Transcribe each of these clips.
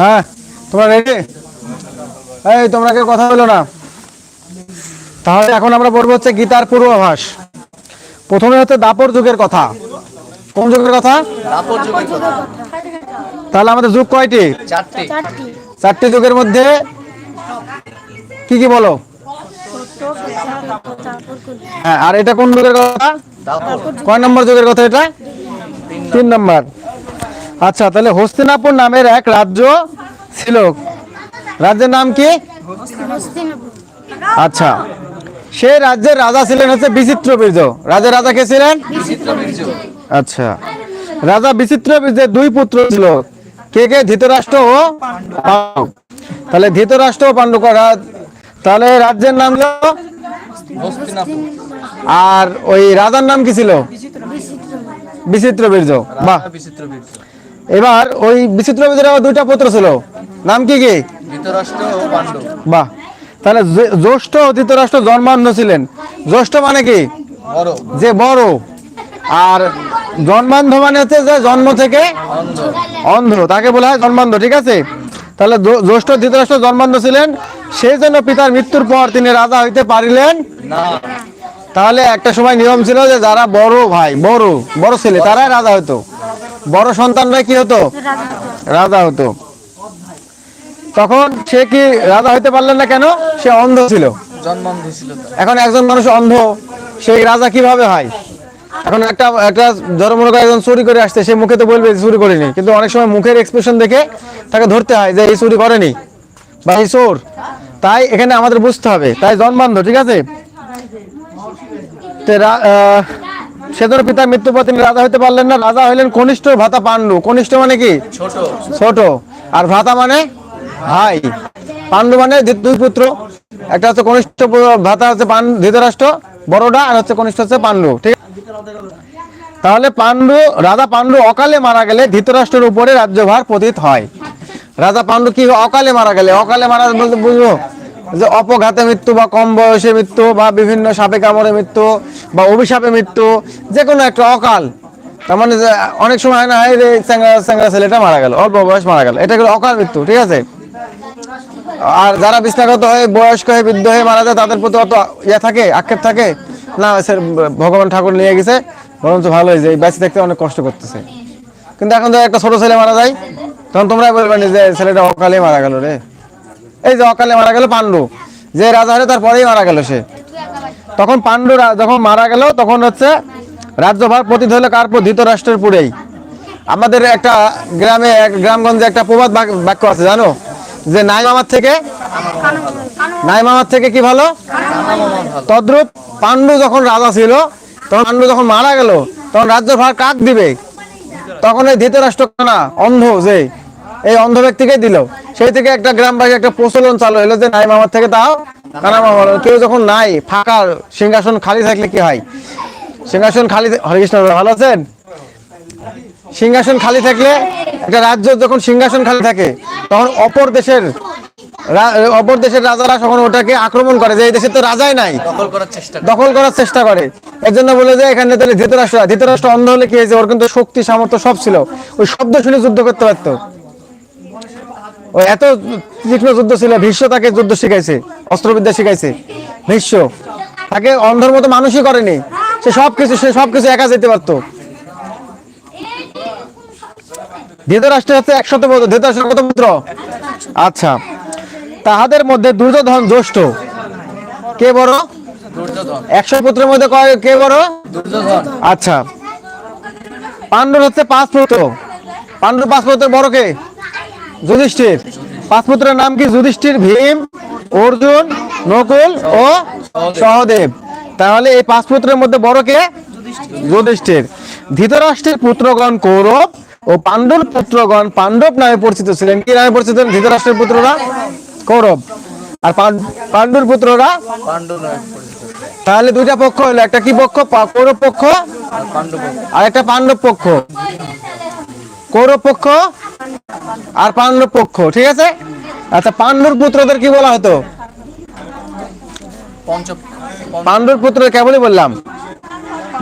হ্যাঁ তোমরা রেডি এই তোমরা কেউ কথা বলো না। তাহলে এখন আমরা পড়ব হচ্ছে গীতার পূর্বাভাস। প্রথমে হচ্ছে দাপর যুগের কথা। কোন যুগের কথা? দাপর যুগের কথা। তাহলে আমাদের যুগ কয়টি? চারটি। চারটি। চারটি যুগের মধ্যে কি কি বলো? হ্যাঁ আর এটা কোন যুগের কথা? কয় নম্বর যুগের কথা এটা? তিন নম্বর। আচ্ছা তাহলে হস্তিনাপুর নামের এক রাজ্য ছিল। রাজ্যের নাম কি? আচ্ছা সেই রাজ্যের রাজা ছিলেন হচ্ছে বিচিত্র বীর্য। রাজ্যের রাজা কে ছিলেন? আচ্ছা রাজা বিচিত্র বীর্যের দুই পুত্র ছিল। কে কে? ধৃতরাষ্ট্র ও পাণ্ডব। তাহলে ধৃতরাষ্ট্র ও পাণ্ডব তাহলে রাজ্যের নাম আর ওই রাজার নাম কি ছিল? বিচিত্র বীর্য। বাহ। বিচিত্র বীর্য। এবার ওই বিচিত্র আবার দুইটা পুত্র ছিল। নাম কি কি? বাহ। তাহলে জ্যৈষ্ঠ ধৃতরাষ্ট্র জন্মান্ধ ছিলেন। জ্যৈষ্ঠ মানে কি? যে বড়। আর জন্মান্ধ মানে হচ্ছে যে জন্ম থেকে অন্ধ। অন্ধ। তাকে বলা হয় জন্মান্ধ ঠিক আছে? তাহলে জ্যৈষ্ঠ ধৃতরাষ্ট্র জন্মান্ধ ছিলেন। সেই জন্য পিতার মৃত্যুর পর তিনি রাজা হইতে পারিলেন। না। তাহলে একটা সময় নিয়ম ছিল যে যারা বড় ভাই বড় বড় ছেলে তারাই রাজা হতো বড় সন্তানরা কি হতো? রাজা হতো। তখন সে কি রাজা হইতে পারলেন না কেন? সে অন্ধ ছিল। এখন একজন মানুষ অন্ধ সেই রাজা কীভাবে হয়? এখন একটা একটা ধরো মনে করো একজন চুরি করে আসছে সে মুখে তো বলবে চুরি করেনি। কিন্তু অনেক সময় মুখের এক্সপ্রেশন দেখে তাকে ধরতে হয় যে এই চুরি করেনি বা এই চোর। তাই এখানে আমাদের বুঝতে হবে। তাই জন্মান্ধ ঠিক আছে? তে রা- আহ, পিতার মৃত্যু পর তিনি রাজা হইতে পারলেন না। রাজা হইলেন কনিষ্ঠ ভাতা পাণ্ডু। কনিষ্ঠ মানে কি? ছোট। আর ভ্রাতা মানে ভাই। পাণ্ডু মানে দুই পুত্র। একটা হচ্ছে কনিষ্ঠ ভ্রাতা হচ্ছে ধৃতরাষ্ট্র বড়টা আর হচ্ছে কনিষ্ঠ হচ্ছে পাণ্ডু। ঠিক তাহলে পাণ্ডু রাজা পাণ্ডু অকালে মারা গেলে ধৃতরাষ্ট্রের উপরে রাজ্যভার পতিত হয়। রাজা পাণ্ডু কি অকালে মারা গেলে? অকালে মারা বলতে বুঝব? যে অপঘাতে মৃত্যু বা কম বয়সে মৃত্যু বা বিভিন্ন সাপে কামড়ে মৃত্যু বা অভিশাপে মৃত্যু যে কোনো একটা অকাল, তার মানে অনেক সময় হয় না যে চ্যাংরা চ্যাংরা ছেলেটা মারা গেল, অল্প বয়স মারা গেল, এটা অকাল মৃত্যু, ঠিক আছে? আর যারা বিস্তারগত হয়ে বয়স্ক হয়ে বৃদ্ধ হয়ে মারা যায়, তাদের প্রতি অত ইয়ে থাকে, আক্ষেপ থাকে? না স্যার ভগবান ঠাকুর নিয়ে গেছে, বরঞ্চ ভালো হয়েছে এই বেঁচে থাকতে অনেক কষ্ট করতেছে। কিন্তু এখন তো একটা ছোট ছেলে মারা যায়, তখন তোমরাই বলবেন যে ছেলেটা অকালে মারা গেল রে। এই যে অকালে মারা গেল পাণ্ডু। যে রাজা হলে তারপরেই মারা গেল সে। তখন পাণ্ডু যখন মারা গেল, তখন হচ্ছে রাজ্যভার পতিত হলো কার ধৃতরাষ্ট্রের পুরেই। আমাদের একটা গ্রামে গ্রামগঞ্জে একটা প্রবাদ বাক- বাক্য আছে, জানো? যে নাই মামার থেকে নাই মামার থেকে কি ভালো? তদ্রুপ পাণ্ডু যখন রাজা ছিল, তখন পাণ্ডু যখন মারা গেল, তখন রাজ্যভার কাক দিবে? তখন এই ধৃতরাষ্ট্র না অন্ধ যে এই অন্ধ ব্যক্তিকে দিল? সেই থেকে একটা গ্রামবাসী একটা প্রচলন চালু হলো যে নাই মামার থেকে তাও কানা মামার কেউ যখন নাই ফাঁকা সিংহাসন খালি থাকলে কি হয়? সিংহাসন খালি থা- হরে কৃষ্ণ ভালো আছেন? সিংহাসন খালি থাকলে একটা রাজ্য যখন সিংহাসন খালি থাকে তখন অপর দেশের অপর দেশের রাজারা তখন ওটাকে আক্রমণ করে যে এই দেশে তো রাজাই নাই। দখল করার চেষ্টা করে। দখল করার চেষ্টা করে। এর জন্য বলে যে এখানে তাহলে ধৃতরাষ্ট্র ধৃতরাষ্ট্র অন্ধ হলে কি হয়েছে? ওর কিন্তু শক্তি সামর্থ্য সব ছিল। ওই শব্দ শুনে যুদ্ধ করতে পারতো। এত তীক্ষ্ণ যুদ্ধ ছিল, ভীষ্ম তাকে যুদ্ধ শিখাইছে, অস্ত্রবিদ্যা শিখাইছে, ভীষ্ম। তাকে অন্ধর মতো মানুষই করেনি। সে সব কিছু সে সব একা যেতে পারতো। ধৃতরাষ্ট্রের হচ্ছে একশত পুত্র ধৃতরাষ্ট্রের কত পুত্র আচ্ছা। তাহাদের মধ্যে দুর্যোধন জ্যেষ্ঠ। কে বড়? একশো পুত্রের মধ্যে কয়, কে বড়? আচ্ছা। পাণ্ডুর হচ্ছে পাঁচ পুত্র। পাণ্ডুর পাঁচ পুত্রের বড় কে? যুধিষ্ঠির। পাঁচ পুত্রের নাম কি যুধিষ্ঠির ভীম অর্জুন নকুল ও সহদেব? তাহলে এই পাঁচ পুত্রের মধ্যে বড় কে? যুধিষ্ঠির। ধৃতরাষ্ট্রের পুত্রগণ কৌরব ও পাণ্ডুর পুত্রগণ পাণ্ডব নামে পরিচিত ছিলেন। কি নামে পরিচিত ধৃতরাষ্ট্রের পুত্ররা কৌরব। আর পাণ্ডুর পুত্ররা? তাহলে দুইটা পক্ষ হলো একটা কি পক্ষ? কৌরব পক্ষ। আর একটা পাণ্ডব পক্ষ। কৌরব পক্ষ আর পাণ্ডব পক্ষ ঠিক আছে? আচ্ছা পাণ্ডুর পুত্রদের কি বলা হতো? পাণ্ডুর পুত্র কেবলই বললাম।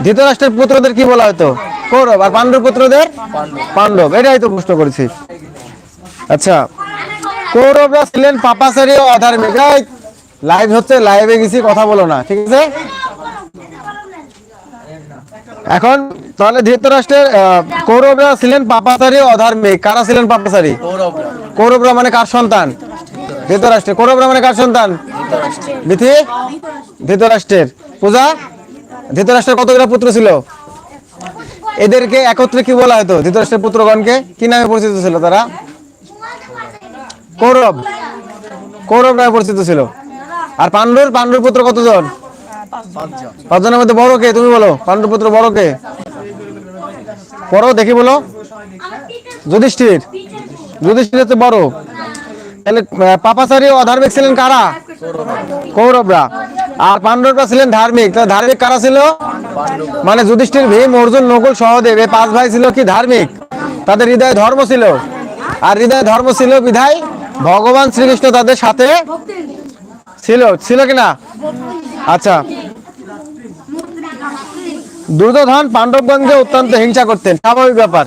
ধৃতরাষ্ট্রের পুত্রদের কি বলা হতো? কৌরব। আর পাণ্ডুর পুত্রদের? পাণ্ডব পাণ্ডব এটাই তো প্রশ্ন করেছি। আচ্ছা কৌরবরা ছিলেন পাপাচারী ও অধার্মিক লাইভ হচ্ছে লাইভে গেছি কথা বলো না ঠিক আছে? এখন তাহলে ধৃতরাষ্ট্রের কৌরবরা ছিলেন পাপাচারী অধার্মিক কারা ছিলেন পাপাচারী? কৌরবরা মানে কার সন্তান? ধৃতরাষ্ট্রের। কৌরবরা মানে কার সন্তান? বিথি? ধৃতরাষ্ট্রের। পূজা? ধৃতরাষ্ট্রের কতগুলো পুত্র ছিল? এদেরকে একত্রে কি বলা হতো? ধৃতরাষ্ট্রের পুত্রগণকে? কি নামে পরিচিত ছিল তারা? কৌরব। কৌরব নামে পরিচিত ছিল। আর পাণ্ডুর? পাণ্ডুর পুত্র কতজন? পাঁচজনের মধ্যে বড় কে? তুমি বলো। পাণ্ডুর পুত্র বড় কে? বড় দেখি বলো। যুধিষ্ঠির। যুধিষ্ঠির হচ্ছে বড়। তাহলে পাপাচারী ও অধার্মিক ছিলেন কারা? কৌরবরা। আর পাণ্ডবরা ছিলেন ধার্মিক। তাহলে ধার্মিক কারা ছিল? মানে যুধিষ্ঠির, ভীম, অর্জুন, নকুল, সহদেব। এই পাঁচ ভাই ছিল কি ধার্মিক? তাদের হৃদয়ে ধর্ম ছিল। আর হৃদয়ে ধর্ম ছিল বিধায় ভগবান শ্রীকৃষ্ণ তাদের সাথে ছিল। ছিল কিনা? আচ্ছা। দুর্যোধন পাণ্ডবগঞ্জে অত্যন্ত হিংসা করতেন। স্বাভাবিক ব্যাপার।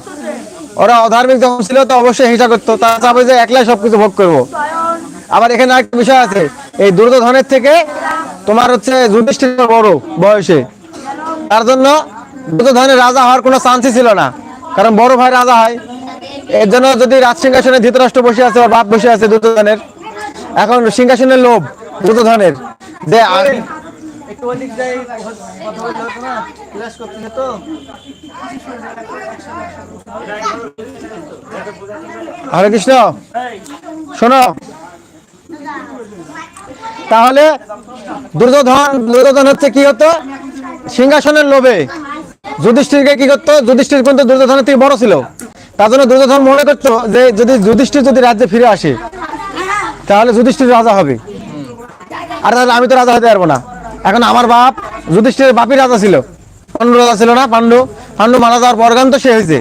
ওরা অধার্মিক যখন ছিল, তো অবশ্যই হিংসা করতো। তারা যে একলাই সবকিছু ভোগ করব। আবার এখানে একটা বিষয় আছে। এই দুর্যোধনের থেকে তোমার হচ্ছে যুধিষ্ঠির বড় বয়সে। তার জন্য দুর্যোধনের রাজা হওয়ার কোনো চান্সই ছিল না। কারণ বড় ভাই রাজা হয়। এর জন্য যদি রাজ সিংহাসনে ধৃতরাষ্ট্র বসে আছে বা বাপ বসে আছে দুর্যোধনের এখন সিংহাসনের লোভ দুর্যোধনের যে একটু যাই কথা বলতে হতো না ক্লাস হরে কৃষ্ণ। শোনো। তাহলে দুর্যোধন দুর্যোধন হচ্ছে কি হতো? সিংহাসনের লোভে। যুধিষ্ঠিরকে কি করতো? যুধিষ্ঠির কিন্তু দুর্যোধনের থেকে বড় ছিল। তার জন্য দুর্যোধন মনে করতো যে যদি যুধিষ্ঠির যদি রাজ্যে ফিরে আসে, তাহলে যুধিষ্ঠির রাজা হবে। আর তাহলে আমি তো রাজা হতে পারব না। এখন আমার বাপ যুধিষ্ঠিরের বাপই রাজা ছিল। পাণ্ডু রাজা ছিল না পাণ্ডু। পাণ্ডু মারা যাওয়ার পর তো সে হয়েছে।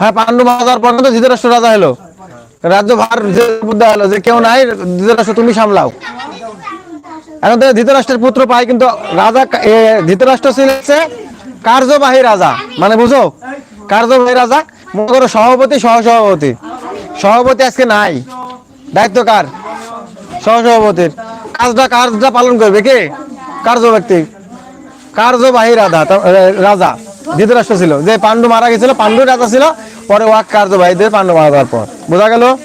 হ্যাঁ পাণ্ডু মারা যাওয়ার পর তো ধৃতরাষ্ট্র রাজা হলো। রাজ্য ভার বুদ্ধা হলো যে কেউ নাই ধৃতরাষ্ট্র তুমি সামলাও। এখন তো ধৃতরাষ্ট্রের পুত্র পাই কিন্তু রাজা ধৃতরাষ্ট্র ছিল কার্যবাহী রাজা। মানে বুঝো? কার্যবাহী রাজা মনে করো সভাপতি সহসভাপতি। সভাপতি আজকে নাই। দায়িত্ব কার? সহসভাপতির। কাজটা কাজটা পালন করবে কে? কার্য ব্যক্তি। কার্যবাহী রাজা তা- এ, রাজা ধৃতরাষ্ট্র ছিল। যে পাণ্ডু মারা গেছিল পাণ্ডু রাজা ছিল পরে ওয়াক কার্যবাহীদের পাণ্ডু মারা যাওয়ার পর। বোঝা গেল?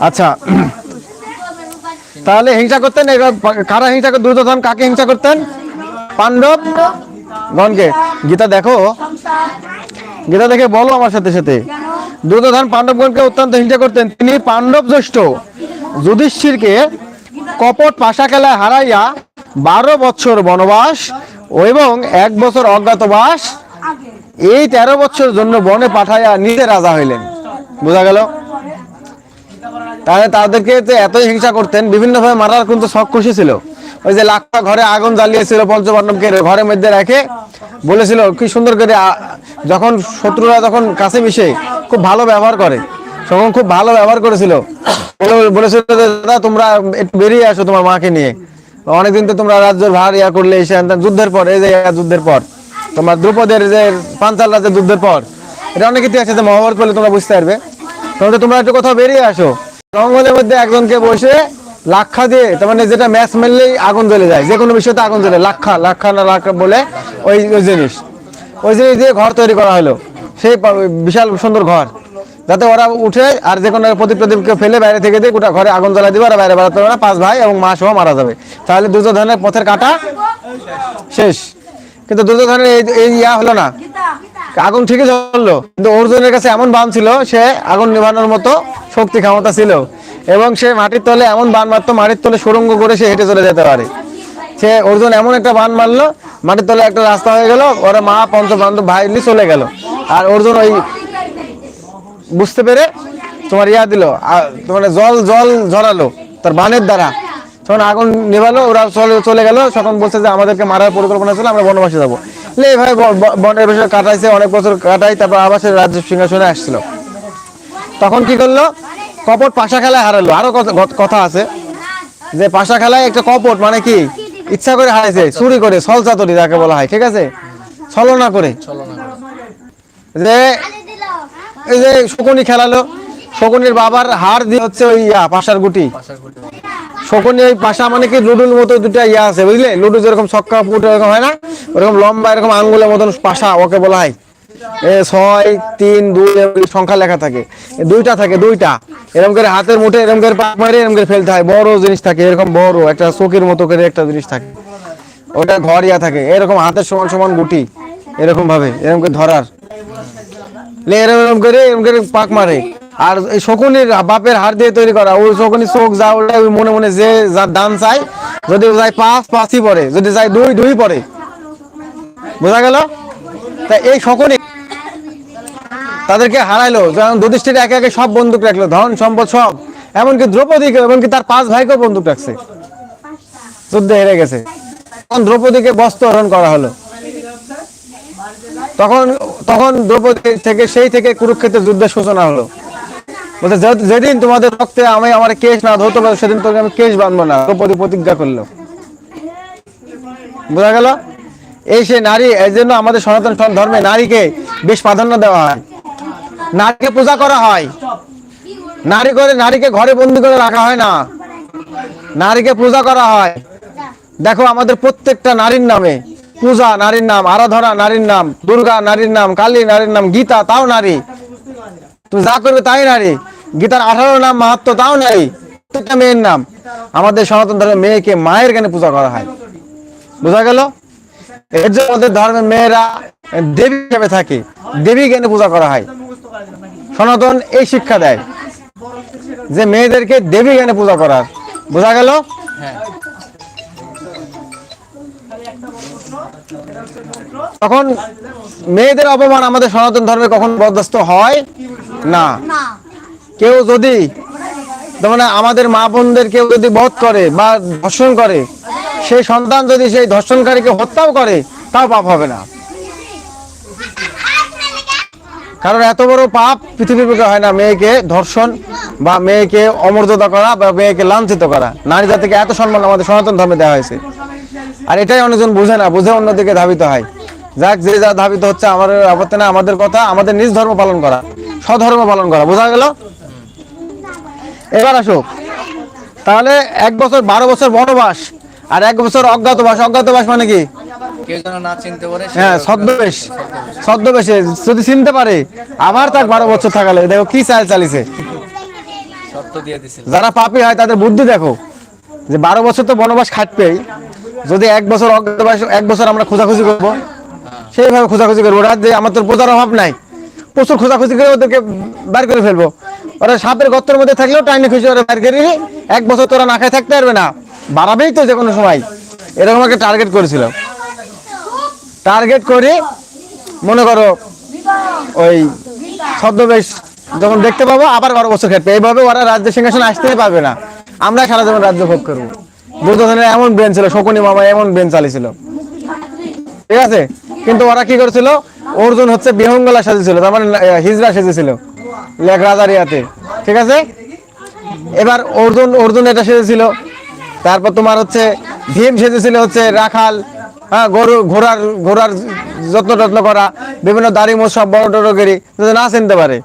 আচ্ছা। তাহলে হিংসা করতেন পা- কারা হিংসা দুর্যোধন কাকে হিংসা করতেন? পাণ্ডব? গণকে। গীতা দেখো। গীতা দেখে বলো আমার সাথে সাথে। দুর্যোধন পাণ্ডবগণকে অত্যন্ত হিংসা করতেন। তিনি পাণ্ডব জ্যেষ্ঠ। যুধিষ্ঠিরকে কপট পাশা খেলায় হারাইয়া বারো বছর বনবাস এবং এক বছর অজ্ঞাতবাস এই তেরো বছর জন্য বনে পাঠাইয়া নিজে রাজা হইলেন। বোঝা গেল? তাহলে তাদেরকে যে এতই হিংসা করতেন, বিভিন্নভাবে মারার কিন্তু শখ খুশি ছিল। ওই যে লাখটা ঘরে আগুন জ্বালিয়েছিল পঞ্চপাণ্ডবকে ঘরের মধ্যে রেখে, বলেছিল, কি সুন্দর করে যখন শত্রুরা যখন কাছে মিশে, খুব ভালো ব্যবহার করে। তখন খুব ভালো ব্যবহার করেছিল। বলে- বলেছিল দাদা, তোমরা একটু বেরিয়ে আসো তোমার মাকে নিয়ে। অনেকদিন তো তোমরা রাজ্যের ভার ইয়া করলে এসে যুদ্ধের পর, এই যে যুদ্ধের পর। তোমার দ্রৌপদের যে পাঞ্চাল রাজ্যের যুদ্ধের পর, এটা অনেক ইতিহাস আছে, মহাভারত করলে তোমরা বুঝতে পারবে। তাহলে তোমরা একটু কোথাও বেরিয়ে আসো। জঙ্গলের মধ্যে একজনকে বসে লাক্ষা দিয়ে, তার মানে যেটা ম্যাচ মারলেই আগুন জ্বলে যায় যে কোনো বিষয়তে আগুন জ্বলে, লাক্ষা লাক্ষা না লাক্ষা বলে ওই ওই জিনিস। ওই জিনিস দিয়ে ঘর তৈরি করা হলো। সেই বিশাল সুন্দর ঘর। যাতে ওরা উঠে আর যে কোনো প্রদীপ প্রদীপকে ফেলে বাইরে থেকে দিয়ে গোটা ঘরে আগুন জ্বালা দিবে আর বাইরে বেড়াতে পারবে না। পাঁচ ভাই এবং মা সহ মারা যাবে। তাহলে দুর্যোধনের পথের কাটা শেষ। কিন্তু দুর্যোধনের এই ইয়া হলো না। আগুন ঠিকই জ্বললো, কিন্তু অর্জুনের কাছে এমন বান ছিল, সে আগুন নিভানোর মতো শক্তি, ক্ষমতা ছিল। এবং সে মাটির তলে এমন বান মারতো, মাটির তলে সুরঙ্গ করে সে হেঁটে চলে যেতে পারে। সে অর্জুন এমন একটা বান মারলো, মাটির তলে একটা রাস্তা হয়ে গেল, ওরা মা পঞ্চ বান্ধব ভাই চলে গেল। আর অর্জুন ওই বুঝতে পেরে তোমার ইয়া দিল তোমার জল জল ঝরালো তার বানের দ্বারা। তখন আগুন নেভালো, ওরা চলে চলে গেল, তখন বলছে যে আমাদেরকে মারার পরিকল্পনা ছিল, আমরা বনবাসে যাব। এইভাবে বনের বিষয় কাটাইছে, অনেক বছর কাটাই, তারপর আবার সে রাজ্য সিংহাসনে আসছিল। তখন কি করল? কপট পাশা খেলায় হারালো। আরও কথা- আছে যে পাশা খেলায় একটা কপট মানে কি? ইচ্ছা করে হারাইছে, চুরি করে, ছলচাতুরি যাকে বলা হয়, ঠিক আছে? ছলনা করে। যে এই যে শকুনি খেলালো। শকুনির বাবার হাড় দিয়ে হচ্ছে ওই ইয়া, পাশার গুটি। শকুনি ওই পাশা মানে কি লুডুর মতো দুটা ইয়া আছে, বুঝলে? লুডু যেরকম ছক্কা ফুট এরকম হয় না? ওরকম লম্বা, এরকম আঙ্গুলের মতন পাশা ওকে বলা হয়। ছয়, তিন, দুই সংখ্যা লেখা থাকে। দুইটা থাকে, দুইটা। এরকম করে হাতের মুঠে, এরকম করে পাক মারে, এরকম করে ফেলতে হয়। বড় জিনিস থাকে, এরকম বড়, একটা চোখের মতো করে একটা জিনিস থাকে। ওটা ঘর ইয়া থাকে, এরকম হাতের সমান সমান গুটি, এরকম ভাবে, এরকম করে ধরার। বাপের দিয়ে তৈরি করা মনে মনে যদি বোঝা তাদেরকে হারাইলো যেমন যুধিষ্ঠির একে একে সব বন্দুক রাখল, ধন, সম্পদ সব। এমনকি দ্রৌপদীকে এমনকি তার পাঁচ ভাইকেও বন্দুক রাখছে। যুদ্ধে হেরে গেছে। তখন দ্রৌপদীকে বস্ত্র হরণ করা হলো। তখন তখন দ্রৌপদী থেকে, সেই থেকে কুরুক্ষেত্রের যুদ্ধের সূচনা হলো। বলতে যেদিন তোমাদের রক্তে আমি আমার কেস না ধরতে পারব, সেদিন তোকে আমি কেস বাঁধবো না। দ্রৌপদী প্রতিজ্ঞা করল। বোঝা গেল? এই সে নারী, এই জন্য আমাদের সনাতন ধর্মে নারীকে বেশ প্রাধান্য দেওয়া হয়। নারীকে পূজা করা হয়। নারী করে নারীকে ঘরে বন্দি করে রাখা হয় না। নারীকে পূজা করা হয়। দেখো, আমাদের প্রত্যেকটা নারীর নামে পূজা নারীর নাম, আরাধনা নারীর নাম, দুর্গা নারীর নাম, কালী নারীর নাম, গীতা তাও নারী। তুমি যা করবে তাই নারী। গীতার আঠারো নাম, মাহাত্ম তাও নারী। প্রত্যেকটা মেয়ের নাম। আমাদের সনাতন ধর্মে মেয়েকে মায়ের জ্ঞানে পূজা করা হয়। বোঝা গেল? এর জন্য আমাদের ধর্মের মেয়েরা দেবী হিসেবে থাকে। দেবী জ্ঞানে পূজা করা হয়। সনাতন এই শিক্ষা দেয় যে মেয়েদেরকে দেবী জ্ঞানে পূজা করার। বোঝা গেল? তখন মেয়েদের অপমান আমাদের সনাতন ধর্মে কখন বরদাস্ত হয় না। কেউ যদি তার মানে আমাদের মা বোনদের কেউ যদি বধ করে বা ধর্ষণ করে সেই সন্তান যদি সেই ধর্ষণকারীকে হত্যাও করে তাও পাপ হবে না। কারণ এত বড় পাপ পৃথিবীর বুকে হয় না। মেয়েকে ধর্ষণ বা মেয়েকে অমর্যাদা করা বা মেয়েকে লাঞ্ছিত করা। নারী জাতিকে এত সম্মান আমাদের সনাতন ধর্মে দেওয়া হয়েছে। আর এটাই অনেকজন বুঝে না বুঝে অন্যদিকে ধাবিত হয়। যাক যে যা ধাবিত হচ্ছে আমার আপত্তি না আমাদের কথা আমাদের নিজ ধর্ম পালন করা স্বধর্ম পালন করা বোঝা গেল? এবার আসো। তাহলে এক বছর বারো বছর বনবাস আর এক বছর অজ্ঞাতবাস। অজ্ঞাতবাস মানে কি? হ্যাঁ ছদ্মবেশ। ছদ্মবেশে যদি চিনতে পারে আবার তার বারো বছর থাকালে দেখো কি চাল চালিছে। যারা পাপী হয় তাদের বুদ্ধি দেখো যে বারো বছর তো বনবাস খাটবেই। যদি এক বছর অজ্ঞাতবাস এক বছর আমরা খোঁজাখুঁজি করব সেইভাবে খোঁজাখুঁজি করব। ওরা যে আমার তোর প্রচার অভাব নাই। প্রচুর খোঁজাখুঁজি করে ওদেরকে বার করে ফেলব। ওরা সাপের গর্তের মধ্যে থাকলেও টাইনে খুশি ওরা বার করে এক বছর তোরা না খায় থাকতে পারবে না। বাড়াবেই তো যে কোনো সময়। এরকম একটা টার্গেট করেছিল। টার্গেট করে মনে করো ওই ছদ্মবেশ যখন দেখতে পাবো, আবার বারো বছর খেটবে। এইভাবে ওরা রাজ্য সিংহাসনে আসতেই পারবে না। আমরা সারা জীবন রাজ্য ভোগ করব। দুর্যোধনের এমন ব্রেন ছিল, শকুনি মামা এমন ব্রেন চালিয়েছিল ঠিক আছে? কিন্তু ওরা কি করেছিল? অর্জুন হচ্ছে বিহঙ্গলা সাজেছিল, তার মানে হিজরা সেজেছিল ইয়াতে ঠিক আছে? এবার অর্জুন অর্জুন এটা সেজেছিল। তারপর তোমার হচ্ছে ভীম সেজেছিল হচ্ছে রাখাল হ্যাঁ গরু, ঘোড়ার ঘোড়ার যত্ন টত্ন করা, বিভিন্ন দাড়ি মোট সব বড় টড়ো না চিনতে পারে।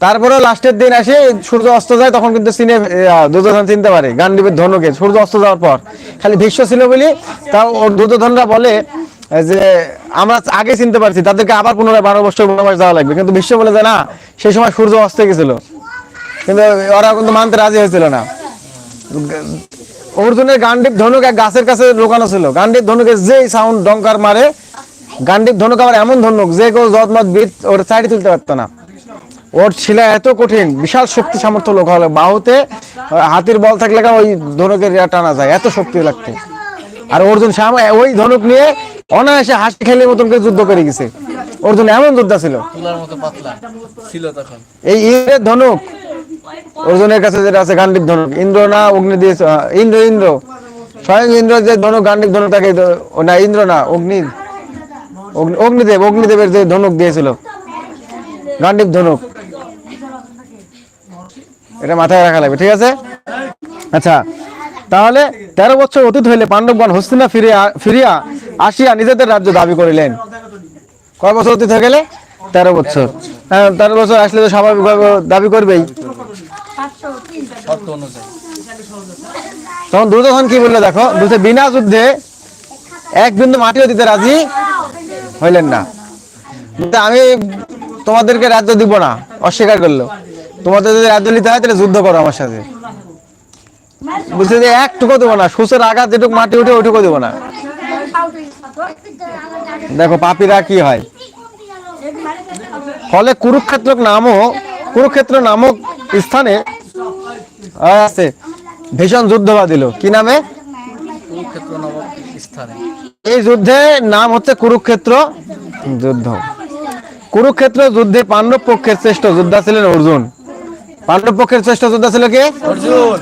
তারপরে লাস্টের দিন আসে সূর্য অস্ত যায় তখন কিন্তু আহ, দুর্যোধন চিনতে পারে গান্ডীবের ধনুকে। সূর্য অস্ত যাওয়ার পর। খালি ভীষ্ম ছিল বলি তাও দুর্যোধনরা বলে যে আমরা আগে চিনতে পারছি তাদেরকে আবার পুনরায় বারো বছর বনবাস যাওয়া লাগবে। কিন্তু ভীষ্ম বলে যে না সেই সময় সূর্য অস্ত গেছিল। কিন্তু ওরা কিন্তু মানতে রাজি হয়েছিল না। অর্জুনের গান্ডীব ধনুক এক গাছের কাছে লুকানো ছিল। গান্ডীব ধনুকের যেই সাউন্ড ডঙ্কার মারে গান্ডীব ধনুক আবার এমন ধনুক যে কেউ জতমত বিদ ওর সাইডে তুলতে পারতো না। ওর শিলা এত কঠিন বিশাল শক্তি সামর্থ্য লোক হলে বাহুতে হাতির বল থাকলে ওই ধনুকের টানা যায় এত শক্তি লাগতো। আর অর্জুন শ্যাম ওই ধনুক নিয়ে অনায়াসে হাসি খেলে মতন করে যুদ্ধ করে গেছে। অর্জুন এমন যোদ্ধা ছিল? ছিল এই ইন্দ্রের ধনুক। অর্জুনের কাছে যেটা আছে গান্ডীব ধনুক। ইন্দ্র না অগ্নি দিয়ে ইন্দ্র ইন্দ্র। স্বয়ং ইন্দ্র যে ধনুক গান্ডীব ধনুক তাকে না ইন্দ্র না অগ্নি। অগ্নি- অগ্নিদেব অগ্নিদেবের যে ধনুক দিয়েছিল। গান্ডীব ধনুক। এটা মাথায় রাখা লাগবে, ঠিক আছে? আচ্ছা তাহলে তেরো বছর অতীত হইলে পাণ্ডবগণ হস্তিনা ফিরিয়া ফিরিয়া আসিয়া নিজেদের রাজ্য দাবি করিলেন। কয় বছর অতীত হয়ে গেলে? তেরো বছর। হ্যাঁ তেরো বছর আসলে তো স্বাভাবিকভাবে দাবি করবেই। তখন দুর্যোধন কি বলল দেখো? বলছে, বিনা যুদ্ধে এক বিন্দু মাটিও দিতে রাজি হইলেন না। আমি তোমাদেরকে রাজ্য দিব না, অস্বীকার করল। তোমাদের যদি রাজ্য নিতে হয়, তাহলে যুদ্ধ করো আমার সাথে। বলছে যে একটুকু দেবো না সুসের আঘাত যেটুকু মাটি উঠে, ওইটুকু দেবো না। দেখো, পাপিরা কি হয়? ফলে কুরুক্ষেত্র নামক কুরুক্ষেত্র নামক স্থানে আছে, ভীষণ যুদ্ধ বাঁধিল কি নামে? এই যুদ্ধের নাম হচ্ছে কুরুক্ষেত্র যুদ্ধ। কুরুক্ষেত্র যুদ্ধে পাণ্ডব পক্ষের শ্রেষ্ঠ যোদ্ধা ছিলেন অর্জুন। পাণ্ডব পক্ষের শ্রেষ্ঠ যোদ্ধা ছিল কে? অর্জুন।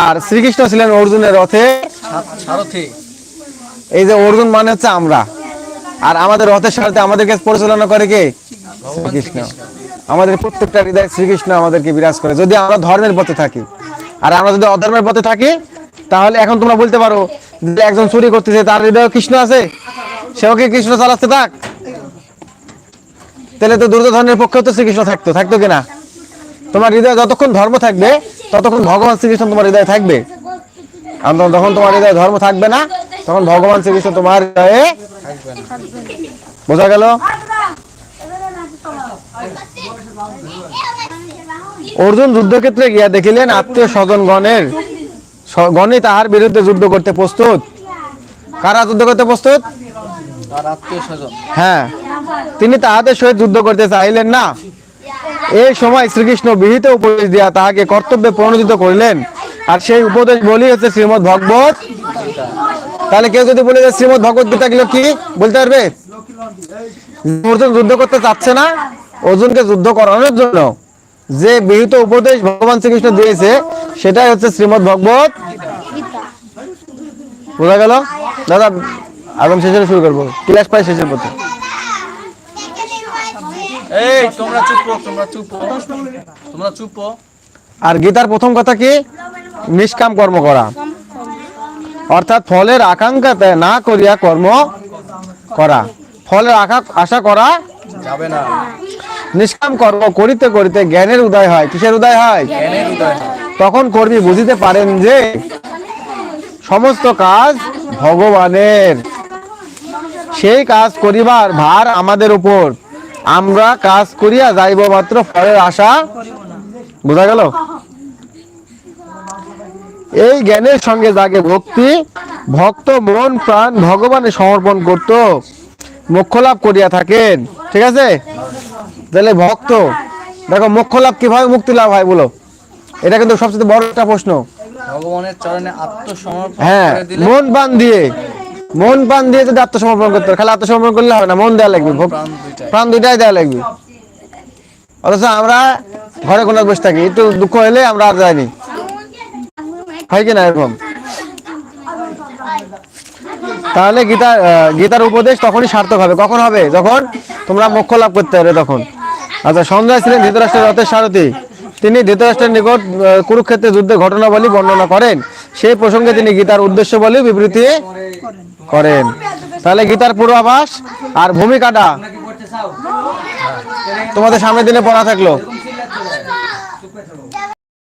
আর শ্রীকৃষ্ণ ছিলেন অর্জুনের রথে। এই যে অর্জুন মানে হচ্ছে আমরা। আর আমাদের রথের সাথে আমাদেরকে পরিচালনা করে কে? শ্রীকৃষ্ণ। শ্রীকৃষ্ণ আমাদের প্রত্যেকটা হৃদয় শ্রীকৃষ্ণ আমাদেরকে বিরাজ করে। যদি আমরা ধর্মের পথে থাকি আর আমরা যদি অধর্মের পথে থাকি তাহলে এখন তোমরা বলতে পারো যে একজন চুরি করতেছে তার হৃদয়ে কৃষ্ণ আছে। সেও কি কৃষ্ণ চালাচ্ছে? থাক। তাহলে তো দুর্যোধনের পক্ষেও তো শ্রীকৃষ্ণ থাকতো। থাকতো কিনা? তোমার হৃদয়ে যতক্ষণ ধর্ম থাকবে ততক্ষণ ভগবান শ্রীকৃষ্ণ তোমার হৃদয়ে থাকবে। আর যখন তোমার হৃদয়ে ধর্ম থাকবে না তখন ভগবান শ্রীকৃষ্ণ তোমার হৃদয়ে বোঝা গেল? অর্জুন যুদ্ধক্ষেত্রে গিয়া দেখিলেন আত্মীয় স্বজন গণের গণই তাহার বিরুদ্ধে যুদ্ধ করতে প্রস্তুত। কারা যুদ্ধ করতে প্রস্তুত? হ্যাঁ। তিনি তাহাদের সহিত যুদ্ধ করতে চাইলেন না। এই সময় শ্রীকৃষ্ণ বিহিত উপদেশ দিয়া তাহাকে কর্তব্যে প্রণোদিত করিলেন। আর সেই উপদেশ বলি হচ্ছে শ্রীমদ ভগবত। তাহলে কেউ যদি বলে যে শ্রীমদ ভগবত গীতা গুলো কি? বলতে পারবে? অর্জুন যুদ্ধ করতে চাচ্ছে না। অর্জুনকে যুদ্ধ করানোর জন্য যে বিহিত উপদেশ ভগবান শ্রীকৃষ্ণ দিয়েছে, সেটাই হচ্ছে শ্রীমদ ভগবত। বোঝা গেল? দাদা, আগাম শেষে শুরু করব। ক্লাস প্রায় শেষের পথে। এই তোমরা চুপ তোমরা চুপ তোমরা চুপ আর গীতার প্রথম কথা কি? নিষ্কাম কর্ম করা। অর্থাৎ ফলের আকাঙ্ক্ষা না করিয়া কর্ম করা। ফলের আশা করা যাবে না। নিষ্কাম কর্ম করিতে করিতে জ্ঞানের উদয় হয়। কিসের উদয় হয়। তখন কর্মী বুঝিতে পারেন যে সমস্ত কাজ ভগবানের। সেই কাজ করিবার ভার আমাদের উপর। আমরা কাজ করিয়া যাইব মাত্র ফলের আশা। বোঝা গেল? এই জ্ঞানের সঙ্গে জাগে ভক্তি ভক্ত মন প্রাণ ভগবানে সমর্পণ করত মোক্ষ লাভ করিয়া থাকেন। ঠিক আছে? তাহলে ভক্ত দেখো মোক্ষ লাভ কীভাবে মুক্তি লাভ হয় বলো? এটা কিন্তু সবচেয়ে বড় একটা প্রশ্ন। ভগবানের চরণে আত্মসমর্পণ হ্যাঁ মন প্রাণ দিয়ে। মন প্রাণ দিয়ে যদি আত্মসমর্পণ করতে খালি আত্মসমর্পণ করলে হবে না মন দেওয়া লাগবে প্রাণ দুইটাই। দেওয়া লাগবে। অথচ আমরা ঘরে কোনো বসে থাকি একটু দুঃখ হলে আমরা আর যাইনি। হয় কি না এরকম? তাহলে গীতা গীতার উপদেশ তখনই সার্থক হবে। কখন হবে? যখন তোমরা মোক্ষ লাভ করতে পারবে তখন। আচ্ছা সঞ্জয় ছিলেন ধৃতরাষ্ট্রের রথের সারথী। তিনি ধৃতরাষ্ট্রের নিকট আহ, কুরুক্ষেত্রের যুদ্ধের ঘটনাবলী বর্ণনা করেন। সেই প্রসঙ্গে তিনি গীতার উদ্দেশ্য বলে বিবৃতি করেন। তাহলে গীতার পূর্বাভাস আর ভূমিকাটা তোমাদের সামনের দিনে পড়া থাকল।